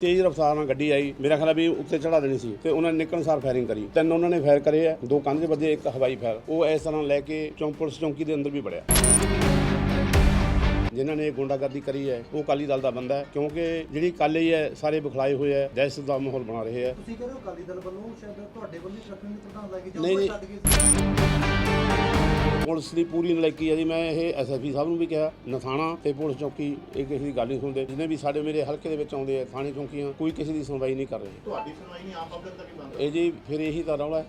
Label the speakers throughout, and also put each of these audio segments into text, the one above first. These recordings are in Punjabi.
Speaker 1: ਤੇਜ਼ ਰਫ਼ਤਾਰ ਨਾਲ ਗੱਡੀ ਆਈ। ਮੇਰਾ ਖਿਆਲ ਆ ਵੀ ਉੱਤੇ ਚੜਾ ਦੇਣੀ ਸੀ ਤੇ ਉਹਨਾਂ ਨੇ ਨਿਕਲਣ ਸਾਰ ਫਾਇਰਿੰਗ ਕਰੀ। ਤਿੰਨ ਉਹਨਾਂ ਨੇ ਫਾਇਰ ਕਰੇ ਆ ਦੋ ਕੰਧ ਦੇ ਵੱਜੇ ਇੱਕ ਹਵਾਈ ਫਾਇਰ। ਉਹ ਇਸ ਤਰ੍ਹਾਂ ਲੈ ਕੇ ਚੌਂਕ ਪੁਲਿਸ ਚੌਂਕੀ ਦੇ ਅੰਦਰ ਵੀ ਵੜਿਆ। ਜਿਨ੍ਹਾਂ ਨੇ ਗੁੰਡਾਗਰਦੀ ਕਰੀ ਹੈ ਉਹ ਅਕਾਲੀ ਦਲ ਦਾ ਬੰਦਾ ਹੈ ਕਿਉਂਕਿ ਜਿਹੜੀ ਕੱਲ ਹੀ ਹੈ ਸਾਰੇ ਬੁਖਲਾਏ ਹੋਏ ਹੈ ਦਹਿਸ਼ਤ ਦਾ ਮਾਹੌਲ ਬਣਾ ਰਹੇ ਹੈ।
Speaker 2: ਤੁਸੀਂ ਕਹਿੰਦੇ ਹੋ ਅਕਾਲੀ ਦਲ ਵੱਲੋਂ ਸ਼ਾਇਦ ਤੁਹਾਡੇ ਵੱਲੋਂ ਹੀ ਟਰੱਕਿੰਗ ਦੀ ਪ੍ਰਧਾਨ ਲੱਗੀ ਜਾਂ
Speaker 1: ਨਹੀਂ,
Speaker 2: ਉਹ
Speaker 1: ਨਹੀਂ।
Speaker 2: ਛੱਡ ਗਏ
Speaker 1: ਪੁਲਿਸ ਦੀ ਪੂਰੀ ਨਲਾਇਕੀ ਹੈ ਜੀ। ਮੈਂ ਇਹ ਐਸਐਸਪੀ ਸਾਹਿਬ ਨੂੰ ਵੀ ਕਿਹਾ ਨਥਾਣਾ ਤੇ ਪੁਲਿਸ ਚੌਕੀ ਇਹ ਕਿਸੇ ਦੀ ਗੱਲ ਨਹੀਂ ਸੁਣਦੇ। ਜਿਹਨੇ ਵੀ ਸਾਡੇ ਮੇਰੇ ਹਲਕੇ ਦੇ ਵਿੱਚ ਆਉਂਦੇ ਆ ਥਾਣੇ ਚੌਕੀਆਂ ਕੋਈ ਕਿਸੇ ਦੀ ਸੁਣਵਾਈ ਨਹੀਂ ਕਰ ਰਹੇ।
Speaker 3: ਤੁਹਾਡੀ ਸੁਣਵਾਈ ਨਹੀਂ ਆਮ ਪਬਲਿਕ ਦਾ ਕੀ ਬੰਦ
Speaker 1: ਇਹ ਜੀ ਫਿਰ ਇਹੀ ਤਾਂ ਰੌਲਾ ਹੈ।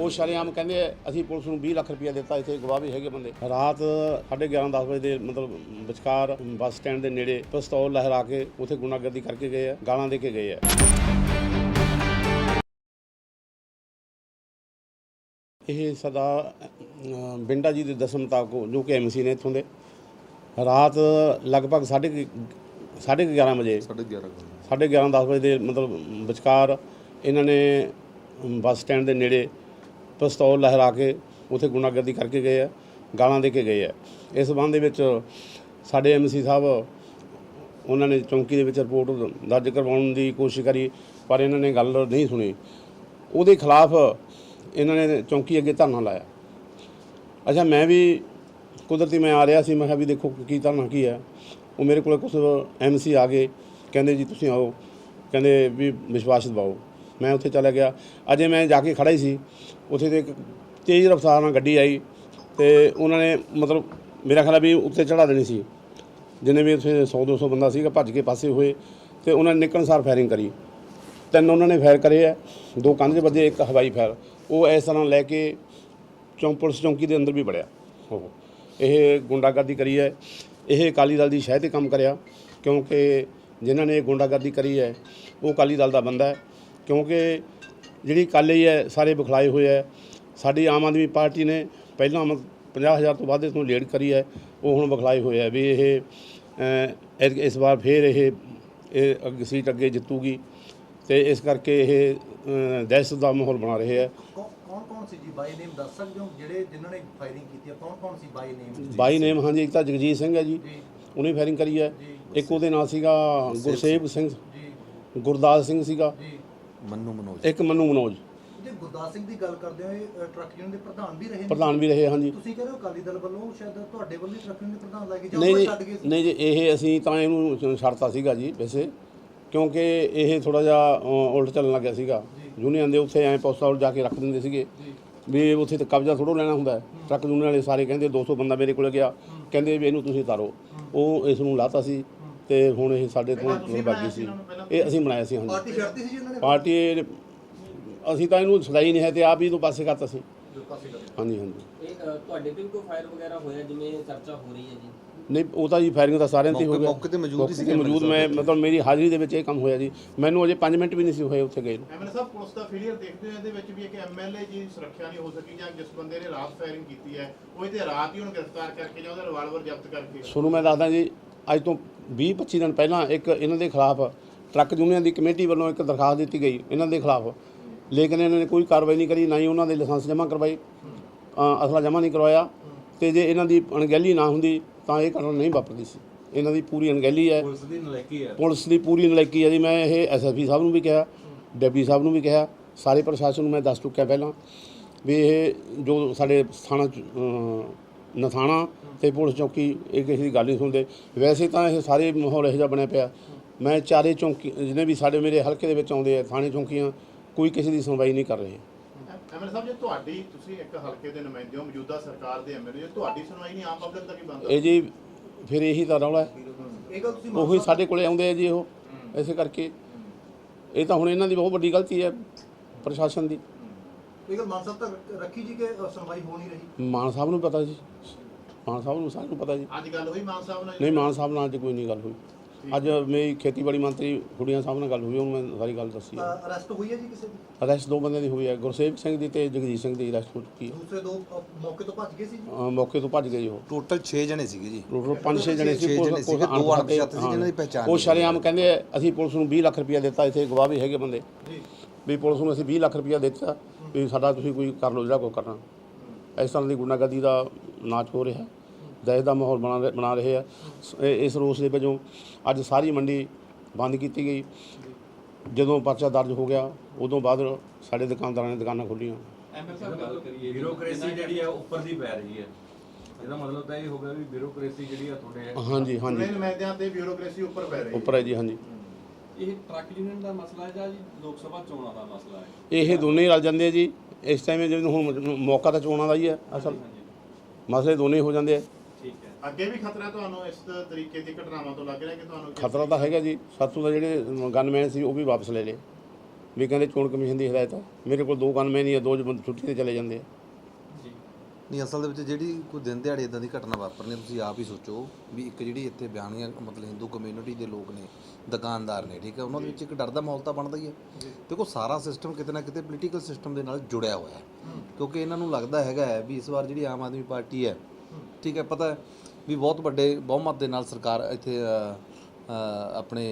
Speaker 1: ਉਹ ਸ਼ਰੇਆਮ ਕਹਿੰਦੇ ਆ, ਅਸੀਂ ਪੁਲਿਸ ਨੂੰ 20 ਲੱਖ ਰੁਪਇਆ ਦਿੱਤਾ ਇੱਥੇ ਗਵਾਹ ਵੀ ਹੈਗੇ ਬੰਦੇ। ਰਾਤ 11:30 10 ਵਜੇ ਦੇ ਮਤਲਬ ਵਿਚਕਾਰ ਬੱਸ ਸਟੈਂਡ ਦੇ ਨੇੜੇ ਪਿਸਤੌਲ ਲਹਿਰਾ ਕੇ ਉੱਥੇ ਗੁੰਡਾਗਰਦੀ ਕਰਕੇ ਗਏ ਆ ਗਾਲਾਂ ਦੇ ਕੇ ਗਏ ਆ। ਇਹ ਸਦਾ ਬਿੰਡਾ ਜੀ ਦੇ ਦੱਸਣ ਮੁਤਾਬਕ ਜੋ ਕਿ ਐਮਸੀ ਨੇ ਇੱਥੋਂ ਦੇ। ਰਾਤ ਲਗਭਗ 11:30 11:30 ਵਜੇ
Speaker 4: ਸਾਢੇ 11 ਕੋਲ
Speaker 1: ਸਾਢੇ 11 10 ਵਜੇ ਦੇ ਮਤਲਬ ਵਿਚਕਾਰ ਇਹਨਾਂ ਨੇ ਬੱਸ ਸਟੈਂਡ ਦੇ ਨੇੜੇ ਪਿਸਤੌਲ ਲਹਿਰਾ ਕੇ ਉੱਥੇ ਗੁੰਡਾਗਰਦੀ ਕਰਕੇ ਗਏ ਆ ਗਾਲਾਂ ਦੇ ਕੇ ਗਏ ਆ। ਇਸ ਸੰਬੰਧ ਦੇ ਵਿੱਚ ਸਾਡੇ ਐਮਸੀ ਸਾਹਿਬ ਉਹਨਾਂ ਨੇ ਚੌਂਕੀ ਦੇ ਵਿੱਚ ਰਿਪੋਰਟ ਦਰਜ ਕਰਵਾਉਣ ਦੀ ਕੋਸ਼ਿਸ਼ ਕਰੀ ਪਰ ਇਹਨਾਂ ਨੇ ਗੱਲ ਨਹੀਂ ਸੁਣੀ। ਉਹਦੇ ਖਿਲਾਫ ਇਹਨਾਂ ਨੇ ਚੌਂਕੀ ਅੱਗੇ ਧਰਨਾ ਲਾਇਆ। ਅੱਛਾ, ਮੈਂ ਵੀ ਕੁਦਰਤੀ ਮੈਂ ਆ ਰਿਹਾ ਸੀ, ਮੈਂ ਕਿਹਾ ਵੀ ਦੇਖੋ ਕੀ ਧਰਨਾ ਕੀ ਹੈ। ਉਹ ਮੇਰੇ ਕੋਲ ਕੁਝ ਐਮਸੀ ਆ ਗਏ। ਕਹਿੰਦੇ ਜੀ ਤੁਸੀਂ ਆਓ। ਕਹਿੰਦੇ ਵੀ ਵਿਸ਼ਵਾਸ ਦਿਵਾਓ। ਮੈਂ ਉੱਥੇ ਚਲਾ ਗਿਆ। ਅਜੇ ਮੈਂ ਜਾ ਕੇ ਖੜਾ ਹੀ ਸੀ। ਉੱਥੇ ਤੇ ਇੱਕ ਤੇਜ਼ ਰਫ਼ਤਾਰ ਨਾਲ ਗੱਡੀ ਆਈ ਤੇ ਉਹਨਾਂ ਨੇ ਮਤਲਬ ਮੇਰਾ ਖਿਆਲ ਵੀ ਉੱਤੇ ਚੜਾ ਦੇਣੀ ਸੀ। ਜਿੰਨੇ ਵੀ ਉੱਥੇ 100 200 ਬੰਦਾ ਸੀਗਾ, ਭੱਜ ਕੇ ਪਾਸੇ ਹੋਏ ਤੇ ਉਹਨਾਂ ਨੇ ਨਿਕਲਣ ਸਾਰ ਫਾਇਰਿੰਗ ਕਰੀ। ਤਿੰਨ ਉਹਨਾਂ ਨੇ ਫਾਇਰ ਕਰੇ ਆ। ਦੋ ਕੰਧ ਦੇ ਵੱਜੇ, ਇੱਕ ਹਵਾਈ ਫਾਇਰ। ਉਹ ਇਸ ਤਰ੍ਹਾਂ ਲੈ ਕੇ ਚੌਂਕ ਪੁਲਿਸ ਚੌਂਕੀ ਦੇ ਅੰਦਰ ਵੀ ਵੜਿਆ। ਉਹ ਇਹ ਗੁੰਡਾਗਰਦੀ ਕਰੀ ਹੈ। ਇਹ ਅਕਾਲੀ ਦਲ ਦੀ ਸ਼ਹਿ ਤੇ ਕੰਮ ਕਰਿਆ ਕਿਉਂਕਿ ਜਿਨ੍ਹਾਂ ਨੇ ਗੁੰਡਾਗਰਦੀ ਕਰੀ ਹੈ ਉਹ ਅਕਾਲੀ ਦਲ ਦਾ ਬੰਦਾ ਹੈ। ਕਿਉਂਕਿ ਜਿਹੜੀ ਕੱਲ ਹੀ ਸਾਰੇ ਬੁਖਲਾਏ ਹੋਏ ਹੈ। ਸਾਡੀ ਆਮ ਆਦਮੀ ਪਾਰਟੀ ਨੇ ਪਹਿਲਾਂ 50000 ਤੋਂ ਵੱਧ ਇਸ ਨੂੰ ਲੀਡ ਕਰੀ ਹੈ। ਉਹ ਹੁਣ ਬੁਖਲਾਏ ਹੋਏ ਹੈ ਵੀ ਇਹ ਇਸ- ਵਾਰ ਫੇਰ ਇਹ ਸੀਟ ਅੱਗੇ ਜਿੱਤੂਗੀ। ਤੇ ਇਸ ਕਰਕੇ ਇਹ ਦਹਿਸ਼ਤ ਦਾ ਮਾਹੌਲ ਬਣਾ ਰਹੇ ਹੈ
Speaker 2: ਕੌਣ ਕੌਣ ਸੀ ਜੀ? ਬਾਈ ਨੇਮ ਦੱਸ ਸਕਦੇ ਹੋ? ਜਿਹੜੇ ਜਿਨ੍ਹਾਂ ਨੇ ਫਾਇਰਿੰਗ ਕੀਤੀ ਹੈ ਕੌਣ ਕੌਣ ਸੀ ਬਾਈ ਨੇਮ
Speaker 1: ਬਾਈ ਨੇਮ ਹਾਂਜੀ ਇੱਕ ਤਾਂ ਜਗਜੀਤ ਸਿੰਘ ਹੈ ਜੀ।
Speaker 2: ਜੀ।
Speaker 1: ਉਹਨੇ ਫਾਇਰਿੰਗ ਕਰੀ ਹੈ
Speaker 2: ਜੀ।
Speaker 1: ਇੱਕ ਉਹਦੇ ਨਾਲ ਸੀਗਾ ਗੁਰਸੇਵ ਸਿੰਘ।
Speaker 2: ਜੀ।
Speaker 1: ਗੁਰਦਾਸ ਸਿੰਘ ਸੀਗਾ।
Speaker 2: ਜੀ।
Speaker 4: ਮੰਨੂ ਮਨੋਜ।
Speaker 1: ਇੱਕ ਮੰਨੂ ਮਨੋਜ।
Speaker 2: ਜੇ ਗੁਰਦਾਸ ਸਿੰਘ ਦੀ ਗੱਲ ਕਰਦੇ ਹੋ ਇਹ ਟਰੱਕ ਯੂਨੀਅਨ ਦੇ ਪ੍ਰਧਾਨ ਵੀ ਰਹੇ ਨੇ?
Speaker 1: ਪ੍ਰਧਾਨ ਵੀ ਰਹੇ ਹਾਂਜੀ।
Speaker 2: ਤੁਸੀਂ ਕਹਿੰਦੇ ਹੋ ਅਕਾਲੀ ਦਲ ਵੱਲੋਂ ਸ਼ਾਇਦ ਤੁਹਾਡੇ ਵੱਲੋਂ ਹੀ ਟਰੱਕ ਯੂਨੀਅਨ ਦੇ ਪ੍ਰਧਾਨ ਲੱਗੀ ਜਾਂ
Speaker 1: ਨਹੀਂ
Speaker 2: ਉਹ
Speaker 1: ਜੀ
Speaker 2: ਛੱਡ ਗਏ ਸੀ
Speaker 1: ਨਹੀਂ ਜੀ ਇਹ ਅਸੀਂ ਤਾਂ ਇਹਨੂੰ ਛੱਡਤਾ ਸੀਗਾ ਜੀ ਵੈਸੇ। ਕਿਉਂਕਿ ਇਹ ਥੋੜਾ ਜਿਹਾ ਉਲਟ ਚੱਲਣ ਲੱਗਿਆ ਸੀਗਾ। ਯੂਨੀਅਨ ਦੇ ਉੱਥੇ ਐਂ ਪੋਸਟਾਲ ਜਾ ਕੇ ਰੱਖ ਦਿੰਦੇ ਸੀਗੇ। ਵੀ ਉੱਥੇ ਤੇ ਕਬਜ਼ਾ ਥੋੜੋ ਲੈਣਾ ਹੁੰਦਾ। ਟਰੱਕ ਯੂਨੀਅਨ ਵਾਲੇ ਸਾਰੇ ਕਹਿੰਦੇ 200 ਬੰਦਾ ਮੇਰੇ ਕੋਲ ਗਿਆ। ਕਹਿੰਦੇ ਵੀ ਇਹਨੂੰ ਤੁਸੀਂ ਤਾਰੋ ਉਹ ਇਸ ਨੂੰ ਲਾਤਾ ਸੀ ਤੇ ਹੁਣ ਇਹ ਸਾਡੇ ਤੋਂ ਬਾਗੀ ਸੀ। ਇਹ ਅਸੀਂ ਬਣਾਇਆ ਸੀ ਹਾਂਜੀ।
Speaker 2: ਪਾਰਟੀ ਛੱਡਤੀ ਸੀ ਜੀ ਉਹਨਾਂ ਨੇ?
Speaker 1: ਪਾਰਟੀ ਇਹ- ਅਸੀਂ ਤਾਂ ਇਹਨੂੰ ਛਡਾਈ ਨਹੀਂ ਹੈ ਤੇ ਆਪ ਹੀ ਤੋਂ ਪਾਸੇ ਕਰਤਾ ਸੀ। ਹਾਂਜੀ ਹਾਂਜੀ।
Speaker 5: ਇਹ ਤੁਹਾਡੇ ਤੇ ਵੀ ਕੋਈ ਫਾਇਰ ਵਗੈਰਾ ਹੋਇਆ? ਜਿਵੇਂ ਚਰਚਾ ਹੋ ਰਹੀ ਹੈ ਜੀ।
Speaker 1: ਨਹੀਂ ਉਹ ਤਾਂ ਜੀ ਫਾਇਰਿੰਗ ਤਾਂ ਸਾਰਿਆਂ ਤੇ ਹੀ ਗਿਆ।
Speaker 4: ਮੌਕੇ ਤੇ ਮੌਜੂਦ ਹੀ
Speaker 1: ਤੇ ਮੌਜੂਦ ਮੈਂ ਮਤਲਬ ਮੇਰੀ ਹਾਜ਼ਰੀ ਦੇ ਵਿੱਚ ਇਹ ਕੰਮ ਹੋਇਆ ਜੀ। ਮੈਨੂੰ ਅਜੇ 5 ਮਿੰਟ ਵੀ ਨਹੀਂ ਸੀ ਹੋਏ ਉੱਥੇ ਗਏ ਨੂੰ।
Speaker 3: ਐਮਐਲਏ ਸਾਹਿਬ ਪੁਲਿਸ ਦਾ ਫੇਲਿਅਰ ਦੇਖਦੇ ਹੋ ਇਹਦੇ ਵਿੱਚ ਵੀ ਇੱਕ ਐਮਐਲਏ ਜੀ ਸੁਰੱਖਿਆ ਨਹੀਂ ਹੋ ਸਕੀ ਜਾਂ ਜਿਸ ਬੰਦੇ ਨੇ ਰਾਤ ਫਾਇਰਿੰਗ ਕੀਤੀ ਹੈ ਉਹ ਇਹਦੇ ਰਾਤ ਹੀ ਉਹਨੂੰ ਗ੍ਰਿਫਤਾਰ ਕਰਕੇ ਜਾਂ ਉਹਦਾ ਰਿਵਾਲਵਰ ਜ਼ਬਤ ਕਰਕੇ।
Speaker 1: ਤੁਹਾਨੂੰ ਮੈਂ ਦੱਸਦਾ ਜੀ ਅੱਜ ਤੋਂ 20 25 ਦਿਨ ਪਹਿਲਾਂ ਇੱਕ ਇਹਨਾਂ ਦੇ ਖਿਲਾਫ ਟਰੱਕ ਯੂਨੀਅਨ ਦੀ ਕਮੇਟੀ ਵੱਲੋਂ ਇੱਕ ਦਰਖਾਸਤ ਦਿੱਤੀ ਗਈ ਇਹਨਾਂ ਦੇ ਖਿਲਾਫ। ਲੇਕਿਨ ਇਹਨਾਂ ਨੇ ਕੋਈ ਕਾਰਵਾਈ ਨਹੀਂ ਕਰੀ ਨਾ ਹੀ ਉਹਨਾਂ ਦੇ ਲਾਇਸੈਂਸ ਜਮ੍ਹਾਂ ਕਰਵਾਈ ਅਸਲਾ ਜਮ੍ਹਾਂ ਨਹੀਂ ਕਰਵਾਇਆ। ਤੇ ਜੇ ਇਹਨਾਂ ਦੀ ਅਣਗਹਿਲੀ ਨਾ ਹੁੰਦੀ ਤਾਂ ਇਹ ਘਟਨਾ ਨਹੀਂ ਵਾਪਰਦੀ ਸੀ। ਇਹਨਾਂ ਦੀ ਪੂਰੀ ਅਣਗਹਿਲੀ ਹੈ।
Speaker 6: ਪੁਲਿਸ ਦੀ ਨਲਾਇਕੀ ਹੈ।
Speaker 1: ਪੁਲਿਸ ਦੀ ਪੂਰੀ ਨਲਾਇਕੀ ਹੈ ਜੀ। ਮੈਂ ਇਹ ਐਸਐਸਪੀ ਸਾਹਿਬ ਨੂੰ ਵੀ ਕਿਹਾ ਡਿਪਟੀ ਸਾਹਿਬ ਨੂੰ ਵੀ ਕਿਹਾ ਸਾਰੇ ਪ੍ਰਸ਼ਾਸਨ ਨੂੰ ਮੈਂ ਦੱਸ ਚੁੱਕਿਆ ਪਹਿਲਾਂ ਵੀ ਇਹ ਜੋ ਸਾਡੇ ਥਾਣਾ ਨਥਾਣਾ ਤੇ ਪੁਲਿਸ ਚੌਕੀ ਇਹ ਕਿਸੇ ਦੀ ਗੱਲ ਨਹੀਂ ਸੁਣਦੇ। ਵੈਸੇ ਤਾਂ ਇਹ ਸਾਰੇ ਮਾਹੌਲ ਇਹੋ ਜਿਹਾ ਬਣਿਆ ਪਿਆ। ਮੈਂ ਚਾਰੇ ਚੌਂਕੀ ਜਿਹਨੇ ਵੀ ਸਾਡੇ ਮੇਰੇ ਹਲਕੇ ਦੇ ਵਿੱਚ ਆਉਂਦੇ ਆ ਥਾਣੇ ਚੌਂਕੀਆਂ ਕੋਈ ਕਿਸੇ ਦੀ ਸੁਣਵਾਈ ਨਹੀਂ ਕਰ ਰਹੇ।
Speaker 3: ਐਮਐਲਏ ਸਾਹਿਬ ਜੇ ਤੁਹਾਡੀ ਤੁਸੀਂ ਇੱਕ ਹਲਕੇ ਦੇ ਨੁਮਾਇੰਦੇ ਹੋ ਮੌਜੂਦਾ ਸਰਕਾਰ ਦੇ ਐਮਐਲਏ ਜੇ ਤੁਹਾਡੀ ਸੁਣਵਾਈ ਨਹੀਂ ਆਮ ਪਬਲਿਕ ਦਾ ਕੀ ਬੰਦ?
Speaker 1: ਇਹ ਜੀ ਫਿਰ ਇਹੀ ਤਾਂ ਰੌਲਾ ਹੈ।
Speaker 2: ਇਹ ਗੱਲ ਤੁਸੀਂ
Speaker 1: ਉਹੀ ਸਾਡੇ ਕੋਲੇ ਆਉਂਦੇ ਆ ਜੀ ਉਹ ਐਸੇ ਕਰਕੇ। ਇਹ ਤਾਂ ਹੁਣ ਇਹਨਾਂ ਦੀ ਬਹੁਤ ਵੱਡੀ ਗਲਤੀ ਹੈ ਪ੍ਰਸ਼ਾਸਨ ਦੀ।
Speaker 2: ਇਹ ਗੱਲ ਮਾਨ ਸਾਹਿਬ ਤੱਕ ਰੱਖੀ ਜੀ ਕਿ ਸੁਣਵਾਈ ਹੋ ਨਹੀਂ ਰਹੀ?
Speaker 1: ਮਾਨ ਸਾਹਿਬ ਨੂੰ ਪਤਾ ਜੀ ਮਾਨ ਸਾਹਿਬ ਨੂੰ ਸਾਰਿਆਂ ਨੂੰ ਪਤਾ ਜੀ।
Speaker 3: ਅੱਜ ਗੱਲ ਹੋਈ ਮਾਨ ਸਾਹਿਬ ਨਾਲ?
Speaker 1: ਨਹੀਂ ਮਾਨ ਸਾਹਿਬ ਨਾਲ ਅੱਜ ਕੋਈ ਨਹੀਂ ਗੱਲ ਹੋਈ। ਅੱਜ ਮੇਰੀ ਖੇਤੀਬਾੜੀ ਮੰਤਰੀ ਖੁੜੀਆਂ ਸਾਹਿਬ ਨਾਲ ਗੱਲ ਹੋਈ ਉਹਨੂੰ ਮੈਂ ਸਾਰੀ ਗੱਲ ਦੱਸੀ ਹੈ
Speaker 2: ਅਰੈਸਟ ਹੋਈ ਹੈ ਜੀ ਕਿਸੇ ਦੀ?
Speaker 1: ਅਰੈਸਟ ਦੋ ਬੰਦਿਆਂ ਦੀ ਹੋਈ ਹੈ ਗੁਰਸੇਵ ਸਿੰਘ ਦੀ ਤੇ ਜਗਜੀਤ ਸਿੰਘ ਦੀ ਅਰੈਸਟ ਹੋ ਚੁੱਕੀ ਹੈ।
Speaker 2: ਦੂਸਰੇ ਦੋ ਅ, ਮੌਕੇ ਤੋਂ ਭੱਜ ਗਏ ਸੀ ਜੀ?
Speaker 1: ਅਹ ਮੌਕੇ ਤੋਂ ਭੱਜ ਗਏ ਉਹ।
Speaker 4: ਟੋਟਲ 6 ਜਣੇ ਸੀਗੇ ਜੀ।
Speaker 1: ਟੋਟਲ 5-6 ਜਣੇ ਸੀ
Speaker 4: ਛੇ ਜਣੇ ਸੀਗੇ, ਦੋ
Speaker 1: ਅਣਪਛਾਤੇ,
Speaker 4: ਸੀ ਜਿਨ੍ਹਾਂ ਦੀ। ਪਹਿਚਾਣ
Speaker 1: ਉਹ
Speaker 4: ਨਹੀਂ
Speaker 1: ਸ਼ਰੇਆਮ ਕਹਿੰਦੇ ਅਸੀਂ ਪੁਲਿਸ ਨੂੰ 20 ਲੱਖ ਰੁਪਇਆ ਦਿੱਤਾ ਇੱਥੇ ਗਵਾਹ ਵੀ ਹੈਗੇ ਬੰਦੇ।
Speaker 2: ਜੀ।
Speaker 1: ਵੀ ਪੁਲਿਸ ਨੂੰ ਅਸੀਂ 20 ਲੱਖ ਰੁਪਇਆ ਦਿੱਤਾ ਵੀ ਸਾਡਾ ਤੁਸੀਂ ਕੋਈ ਕਰ ਲਓ ਜਿਹੜਾ ਕੋਈ ਕਰਨਾ। ਇਸ ਤਰ੍ਹਾਂ ਦੀ ਗੁੰਡਾਗਰਦੀ ਦਾ ਨਾਚ ਹੋ ਰਿਹਾ। ਦਹਿਸ਼ਤ ਦਾ ਮਾਹੌਲ ਬਣਾ ਰਹੇ- ਬਣਾ ਰਹੇ ਆ। ਸ- ਇਹ- ਇਸ ਰੋਸ ਦੇ ਵਜੋਂ ਅੱਜ ਸਾਰੀ ਮੰਡੀ ਬੰਦ ਕੀਤੀ ਗਈ। ਜਦੋਂ ਪਰਚਾ ਦਰਜ ਹੋ ਗਿਆ ਉਦੋਂ ਬਾਅਦ ਸਾਡੇ ਦੁਕਾਨਦਾਰਾਂ ਨੇ ਦੁਕਾਨਾਂ ਖੋਲ੍ਹੀਆਂ
Speaker 6: ਐਮਐਲ ਸਾਹਿਬ ਗੱਲ ਕਰੀਏ
Speaker 7: ਬਿਊਰੋਕ੍ਰੇਸੀ ਜਿਹੜੀ ਆ ਉੱਪਰ ਦੀ ਪੈ ਰਹੀ ਹੈ। ਇਹਦਾ ਮਤਲਬ ਤਾਂ ਇਹ ਹੋ ਗਿਆ ਵੀ ਬਿਊਰੋਕ੍ਰੇਸੀ ਜਿਹੜੀ ਆ ਤੁਹਾਡੇ
Speaker 1: ਹਾਂਜੀ ਹਾਂਜੀ
Speaker 3: ਚੁਣੇ ਨੁਮਾਇੰਦਿਆਂ ਤੇ ਬਿਊਰੋਕ੍ਰੇਸੀ ਉੱਪਰ ਪੈ ਰਹੀ ਹੈ।
Speaker 1: ਉੱਪਰ ਹੈ ਜੀ ਹਾਂਜੀ
Speaker 6: ਇਹ ਟਰੱਕ ਯੂਨੀਅਨ ਦਾ ਮਸਲਾ ਹੈ ਜਾਂ ਜੀ ਲੋਕ ਸਭਾ ਚੋਣਾਂ ਦਾ ਮਸਲਾ ਹੈ?
Speaker 1: ਇਹ ਦੋਨੇ ਹੀ ਰਲ ਜਾਂਦੇ ਆ ਜੀ। ਇਸ ਟਾਈਮ ਜਿਵੇਂ ਹੁਣ ਮੌਕਾ ਤਾਂ ਚੋਣਾਂ ਦਾ ਹੀ ਹੈ ਅਸਲ। ਮਸਲੇ ਦੋਨੇ ਹੀ ਹੋ ਜਾਂਦੇ ਆ।
Speaker 3: ਅੱਗੇ ਵੀ ਖਤਰਾ ਤੁਹਾਨੂੰ ਇਸ ਤਰੀਕੇ ਦੀ ਘਟਨਾਵਾਂ ਤੋਂ ਲੱਗ ਰਿਹਾ ਕਿ ਤੁਹਾਨੂੰ
Speaker 1: ਖਤਰਾ ਤਾਂ ਹੈਗਾ ਜੀ। ਸਾਤੋਂ ਦਾ ਜਿਹੜੇ ਗਨਮੈਨ ਸੀ ਉਹ ਵੀ ਵਾਪਸ ਲੈ ਲਏ। ਵੀ ਕਹਿੰਦੇ ਚੋਣ ਕਮਿਸ਼ਨ ਦੀ ਹਦਾਇਤ ਮੇਰੇ ਕੋਲ ਦੋ ਗਨਮੈਨ ਹੀ ਆ ਦੋ ਬੰਦੇ ਛੁੱਟੀ ਤੇ ਚਲੇ ਜਾਂਦੇ ਆ।
Speaker 6: ਜੀ।
Speaker 4: ਨਹੀਂ ਅਸਲ ਦੇ ਵਿੱਚ ਜਿਹੜੀ ਕੋਈ ਦਿਨ ਦਿਹਾੜੇ ਇਦਾਂ ਦੀ ਘਟਨਾ ਵਾਪਰਨੀ ਹੈ, ਤੁਸੀਂ ਆਪ ਹੀ ਸੋਚੋ ਵੀ ਇੱਕ ਜਿਹੜੀ ਇੱਥੇ ਬਿਆਨੀਆਂ ਮਤਲਬ ਹਿੰਦੂ ਕਮਿਊਨਿਟੀ ਦੇ ਲੋਕ ਨੇ ਦੁਕਾਨਦਾਰ ਨੇ ਠੀਕ ਹੈ ਉਹਨਾਂ ਦੇ ਵਿੱਚ ਇੱਕ ਡਰ ਦਾ ਮਾਹੌਲ ਤਾਂ ਬਣਦਾ ਹੀ ਹੈ ਦੇਖੋ ਸਾਰਾ ਸਿਸਟਮ ਕਿਤੇ ਨਾ ਕਿਤੇ ਪੋਲੀਟੀਕਲ ਸਿਸਟਮ ਦੇ ਨਾਲ ਜੁੜਿਆ ਹੋਇਆ ਹੈ। ਕਿਉਂਕਿ ਇਹਨਾਂ ਨੂੰ ਲੱਗਦਾ ਹੈਗਾ ਹੈ ਵੀ ਇਸ ਵਾਰ ਜਿਹੜੀ ਆਮ ਆਦਮੀ ਪਾਰਟੀ ਹੈ। ਠੀਕ ਹੈ ਪਤਾ ਹੈ ਵੀ ਬਹੁਤ ਵੱਡੇ ਬਹੁਮਤ ਦੇ ਨਾਲ ਸਰਕਾਰ ਇੱਥੇ ਅ, ਅ, ਆਪਣੇ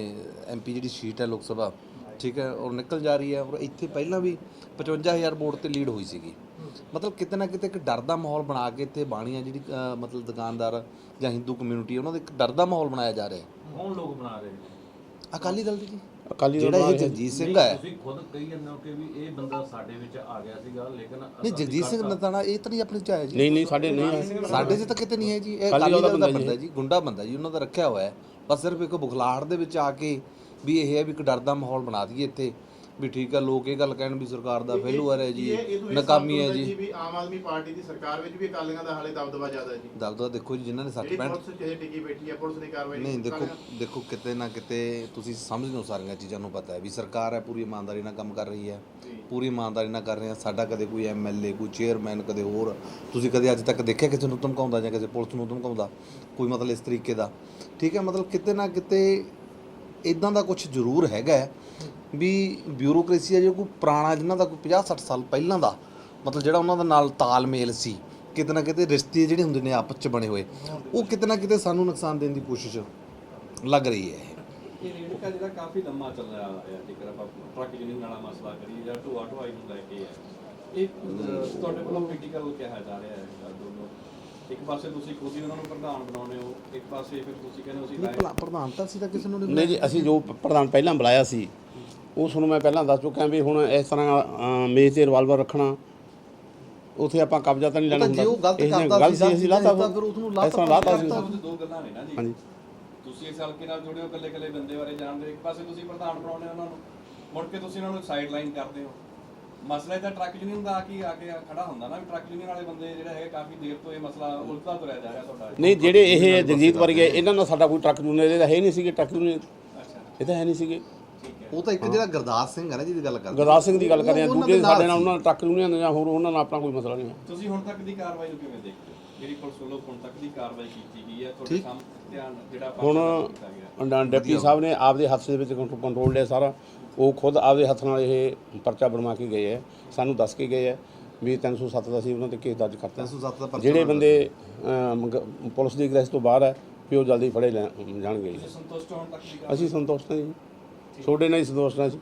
Speaker 4: ਐਮਪੀ ਜਿਹੜੀ ਸੀਟ ਹੈ ਲੋਕ ਸਭਾ ਠੀਕ ਹੈ ਔਰ ਨਿਕਲ ਜਾ ਰਹੀ ਹੈ ਔਰ ਇੱਥੇ ਪਹਿਲਾਂ ਵੀ 55000 ਵੋਟ ਤੇ ਲੀਡ ਹੋਈ ਸੀਗੀ। ਮਤਲਬ ਕਿਤੇ ਨਾ ਕਿਤੇ ਇੱਕ ਡਰ ਦਾ ਮਾਹੌਲ ਬਣਾ ਕੇ ਇੱਥੇ ਬਾਣੀਆਂ ਜਿਹੜੀ ਮਤਲਬ ਦੁਕਾਨਦਾਰ ਜਾਂ ਹਿੰਦੂ ਕਮਿਊਨਿਟੀ ਉਹਨਾਂ ਦਾ ਇੱਕ ਡਰ ਦਾ ਮਾਹੌਲ ਬਣਾਇਆ ਜਾ ਰਿਹਾ ਹੈ।
Speaker 7: ਕੌਣ ਲੋਕ ਬਣਾ ਰਹੇ ਨੇ?
Speaker 4: ਅਕਾਲੀ ਦਲ ਦੀ ਜੀ
Speaker 1: ਅਕਾਲੀ ਦਲ
Speaker 4: ਜਿਹੜਾ ਇਹ ਜਗਜੀਤ ਸਿੰਘ ਹੈ।
Speaker 7: ਤੁਸੀਂ ਖੁਦ ਕਹੀ ਜਾਂਦੇ ਹੋ ਕਿ ਵੀ ਇਹ ਬੰਦਾ ਸਾਡੇ ਵਿੱਚ ਆ ਗਿਆ ਸੀਗਾ ਲੇਕਿਨ
Speaker 4: ਨਹੀਂ ਜਗਜੀਤ ਸਿੰਘ ਨਤਾਣਾ ਇਹ ਤਾਂ ਨਹੀਂ ਆਪਣੇ ਚ ਆਇਆ ਜੀ।
Speaker 1: ਨਹੀਂ ਨਹੀਂ ਸਾਡੇ ਨਹੀਂ ਆਏ
Speaker 4: ਸਾਡੇ 'ਚ ਤਾਂ ਕਿਤੇ ਨਹੀਂ ਹੈ ਜੀ। ਇਹ
Speaker 1: ਅਕਾਲੀ ਦਲ ਦਾ ਬੰਦਾ
Speaker 4: ਜੀ ਗੁੰਡਾ ਬੰਦਾ ਜੀ ਉਹਨਾਂ ਦਾ ਰੱਖਿਆ ਹੋਇਆ ਹੈ। ਬਸ ਸਿਰਫ ਇੱਕ ਬੁਖਲਾਹਟ ਦੇ ਵਿੱਚ ਆ ਕੇ ਵੀ ਇਹ ਹੈ ਵੀ ਇੱਕ ਡਰ ਦਾ ਮਾਹੌਲ ਬਣਾ ਦਈਏ ਇੱਥੇ। ਵੀ ਠੀਕ ਹੈ ਲੋਕ ਇਹ ਗੱਲ ਕਹਿਣ ਵੀ ਸਰਕਾਰ ਦਾ ਫੇਲੂਅਰ ਹੈ ਜੀ ਨਾਕਾਮੀ ਹੈ ਜੀ।
Speaker 3: ਵੀ ਆਮ ਆਦਮੀ ਪਾਰਟੀ ਦੀ ਸਰਕਾਰ ਵਿੱਚ ਵੀ ਅਕਾਲੀਆਂ ਦਾ ਹਾਲੇ ਦਬਦਬਾ ਜ਼ਿਆਦਾ ਹੈ ਜੀ।
Speaker 4: ਦਬਦਬਾ ਦੇਖੋ ਜੀ ਜਿਨ੍ਹਾਂ ਨੇ
Speaker 3: ਜਿਹੜੀ
Speaker 4: 60 65
Speaker 3: ਪੁਲਿਸ ਜਿਹੇ ਟਿਕੀ ਬੈਠੀ ਹੈ ਪੁਲਿਸ ਦੀ ਕਾਰਵਾਈ
Speaker 4: ਨਹੀਂ ਦੇਖੋ ਦੇਖੋ ਕਿਤੇ ਨਾ ਕਿਤੇ ਤੁਸੀਂ ਸਮਝਦੇ ਹੋ ਸਾਰੀਆਂ ਚੀਜ਼ਾਂ ਨੂੰ ਪਤਾ ਹੈ ਵੀ ਸਰਕਾਰ ਹੈ ਪੂਰੀ ਇਮਾਨਦਾਰੀ ਨਾਲ ਕੰਮ ਕਰ ਰਹੀ ਹੈ। ਪੂਰੀ ਇਮਾਨਦਾਰੀ ਨਾਲ ਕਰ ਰਹੇ ਆ ਸਾਡਾ ਕਦੇ ਕੋਈ ਐਮਐਲਏ ਕੋਈ ਚੇਅਰਮੈਨ ਕਦੇ ਹੋਰ। ਤੁਸੀਂ ਕਦੇ ਅੱਜ ਤੱਕ ਦੇਖਿਆ ਕਿਸੇ ਨੂੰ ਧਮਕਾਉਂਦਾ ਜਾਂ ਕਿਸੇ ਪੁਲਿਸ ਨੂੰ ਧਮਕਾਉਂਦਾ? ਕੋਈ ਮਤਲਬ ਇਸ ਤਰੀਕੇ ਦਾ। ਠੀਕ ਹੈ ਮਤਲਬ ਕਿਤੇ ਨਾ ਕਿਤੇ ਇਦਾਂ ਦਾ ਕੁਝ ਜ਼ਰੂਰ ਹੈਗਾ ਵੀ ਬਿਊਰੋਕ੍ਰੇਸੀ ਹੈ ਜੋ ਕੋਈ ਪੁਰਾਣਾ ਜਿਨ੍ਹਾਂ ਦਾ ਕੋਈ 50 60 ਸਾਲ ਪਹਿਲਾਂ ਦਾ ਮਤਲਬ ਜਿਹੜਾ ਉਹਨਾਂ ਦਾ ਨਾਲ ਤਾਲਮੇਲ ਸੀ ਕਿਤੇ ਨਾ ਕਿਤੇ ਰਿਸ਼ਤੇ ਜਿਹੜੇ ਹੁੰਦੇ ਨੇ ਆਪਸ ਚ ਬਣੇ ਹੋਏ ਉਹ ਕਿਤੇ ਨਾ ਕਿਤੇ ਸਾਨੂੰ ਨੁਕਸਾਨ ਦੇਣ ਦੀ ਕੋਸ਼ਿਸ਼ ਲੱਗ ਰਹੀ ਹੈ
Speaker 6: ਇਹ। ਜਿਹੜਾ ਕਾਫੀ ਲੰਮਾ ਚੱਲ ਰਿਹਾ ਹੈ ਜੇਕਰ ਆਪਾਂ ਟਰੱਕ ਯੂਨੀਅਨ ਵਾਲਾ ਮਸਲਾ ਕਰੀਏ ਜਾਂ ਢੋਆ ਢੋਆਈ ਨੂੰ ਲੈ ਕੇ ਹੈ ਇਹ ਤੁਹਾਡੇ ਵੱਲੋਂ ਪੋਲੀਟੀਕਲ ਕਿਹਾ ਜਾ ਰਿਹਾ ਹੈ ਇਹ ਦੋਨੋਂ? ਇੱਕ ਪਾਸੇ ਤੁਸੀਂ ਖੁਦ ਹੀ ਉਹਨਾਂ ਨੂੰ ਪ੍ਰਧਾਨ ਬਣਾਉਂਦੇ ਹੋ ਇੱਕ ਪਾਸੇ ਫਿਰ ਤੁਸੀਂ ਕਹਿੰਦੇ ਹੋ ਅਸੀਂ
Speaker 4: ਨਹੀਂ ਭਲਾ ਪ੍ਰਧਾਨਤਾ ਸੀ ਤਾਂ ਕਿਸੇ ਨੂੰ ਨਹੀਂ
Speaker 1: ਨਹੀਂ ਜੀ ਅਸੀਂ ਜੋ ਪ- ਪ੍ਰਧਾਨ ਪਹਿਲਾਂ ਬੁਲਾਇਆ ਸੀ ਉਹ ਤੁਹਾਨੂੰ ਮੈਂ ਪਹਿਲਾਂ ਦੱਸ ਚੁੱਕਿਆ ਵੀ ਹੁਣ ਇਸ ਤਰ੍ਹਾਂ ਮੇਜ਼ ਤੇ ਰਿਵਾਲਵਰ ਰੱਖਣਾ। ਉਥੇ ਆਪਾਂ ਕਬਜ਼ਾ ਤਾਂ ਨਹੀਂ ਲੈਣਾ
Speaker 4: ਤਾਂ ਜੇ ਉਹ ਗਲਤ ਕਰਦਾ
Speaker 1: ਗਲਤ
Speaker 4: ਸੀ,
Speaker 1: ਅਸੀਂ ਲਾਤਾ
Speaker 4: ਫਿਰ। ਉਸਨੂੰ ਲਾਤਾ
Speaker 1: ਇਸ ਤਰ੍ਹਾਂ ਲਾਤਾ ਸੀ।
Speaker 6: ਉਹ ਦੋ ਗੱਲਾਂ ਨੇ ਨਾ ਜੀ।
Speaker 1: ਹਾਂਜੀ।
Speaker 6: ਤੁਸੀਂ ਇਸ ਹਲਕੇ ਨਾਲ ਜੁੜੇ ਹੋ ਇਕੱਲੇ ਇਕੱਲੇ ਬੰਦੇ ਬਾਰੇ ਜਾਣਦੇ ਹੋ। ਇੱਕ ਪਾਸੇ ਤੁਸੀਂ ਪ੍ਰਧਾਨ ਬਣਾਉਂਦੇ ਹੋ ਉਹਨਾਂ ਨੂੰ। ਮੁੜ ਕੇ ਤੁਸੀਂ ਉਹਨਾਂ ਨੂੰ ਸਾਈਡ ਲਾਈਨ ਕਰਦੇ ਹੋ। ਮਸਲਾ ਇਹਦਾ ਟਰੱਕ ਯੂਨੀਅਨ ਦਾ ਆ ਕੇ ਆ ਕੇ ਖੜਾ ਹੁੰਦਾ ਨਾ ਵੀ ਟਰੱਕ ਯੂਨੀਅਨ ਵਾਲੇ ਬੰਦੇ ਜਿਹੜੇ ਹੈਗੇ ਕਾਫੀ ਦੇਰ ਤੋਂ ਇਹ ਮਸਲਾ ਉਲਝਦਾ ਤੁਰਿਆ ਜਾ ਰਿਹਾ ਤੁਹਾਡਾ।
Speaker 1: ਨਹੀਂ ਜਿਹੜੇ ਇਹ ਜਗਜੀਤ ਵਰਗੇ ਇਹਨਾਂ ਨਾਲ ਸਾਡਾ ਕੋਈ ਟਰੱਕ ਯੂਨੀਅਨ ਇਹਦਾ ਹੈ ਹੀ ਨਹੀਂ ਸੀਗੇ ਟਰੱਕ ਯੂਨੀਅਨ
Speaker 6: ਅੱਛਾ।
Speaker 1: ਇਹ ਤਾਂ ਹੈ ਨਹੀਂ ਸੀਗੇ।
Speaker 6: ਹੈ
Speaker 4: ਉਹ ਤਾਂ ਇੱਕ ਜਿਹੜਾ ਗੁਰਦਾਸ ਸਿੰਘ ਹੈ ਨਾ ਜਿਹਦੀ ਗੱਲ ਕਰਦੇ
Speaker 1: ਗੁਰਦਾਸ ਸਿੰਘ ਦੀ ਗੱਲ ਕਰ ਰਹੇ
Speaker 4: ਉਹਨਾਂ
Speaker 1: ਦੂਜੇ
Speaker 4: ਦੇ ਨਾਲ
Speaker 1: ਸਾਡੇ ਨਾਲ। ਉਹਨਾਂ ਟਰੱਕ ਯੂਨੀਅਨ ਜਾਂ ਹੋਰ ਉਹਨਾਂ ਨਾਲ ਆਪਣਾ ਕੋਈ ਮਸਲਾ ਨਹੀਂ ਹੈ।
Speaker 6: ਤੁਸੀਂ ਹੁਣ ਤੱਕ ਦੀ ਕਾਰਵਾਈ ਨੂੰ ਕਿਵੇਂ ਦੇਖਦੇ ਹੋ? ਜਿਹੜੀ ਪੁਲਿਸ ਵੱਲੋਂ ਹੁਣ ਤੱਕ ਦੀ ਕਾਰਵਾਈ ਕੀਤੀ ਗਈ ਹੈ ਤੁਹਾਡੇ। ਸਾਹਮਣੇ ਧਿਆਨ ਜਿਹੜਾ
Speaker 1: ਹੁਣ
Speaker 6: ਕੀਤਾ ਗਿਆ।
Speaker 1: ਡਿਪਟੀ ਸਾਹਿਬ ਨੇ ਆਪਦੇ ਹੱਥ ਦੇ ਵਿੱਚ ਕੰਟਰੋ- ਕੰਟਰੋਲ ਲਿਆ ਸਾਰਾ। ਉਹ ਖੁਦ ਆਪਦੇ ਹੱਥ ਨਾਲ ਇਹ ਪਰਚਾ ਬਣਵਾ ਕੇ ਗਏ ਹੈ। ਸਾਨੂੰ ਦੱਸ ਕੇ ਗਏ ਹੈ ਵੀ 307 ਦਾ ਸੀ ਉਹਨਾਂ ਤੇ ਕੇਸ ਦਰਜ ਕਰਤਾ।
Speaker 4: 307 ਦਾ ਪਰਚਾ
Speaker 1: ਜਿਹੜੇ। ਬੰਦੇ ਅਮ, ਗ- ਪੁਲਿਸ ਦੀ ਗ੍ਰਹਿ ਤੋਂ ਬਾਹਰ ਹੈ ਵੀ ਉਹ ਜਲਦੀ ਫੜੇ ਲੈ- ਜਾਣਗੇ। ਜੀ।
Speaker 6: ਤੁਸੀਂ ਸੰਤੁਸ਼ਟ ਹੋਣ ਤੱਕ ਦੀ ਕਾਰਵਾਈ
Speaker 1: ਅਸੀਂ ਸੰਤੁਸ਼ਟ ਹਾਂ ਜੀ। ਤੁਹਾਡੇ ਨਾਲ ਹੀ ਸੰਤੁਸ਼ਟ ਹਾਂ ਜੀ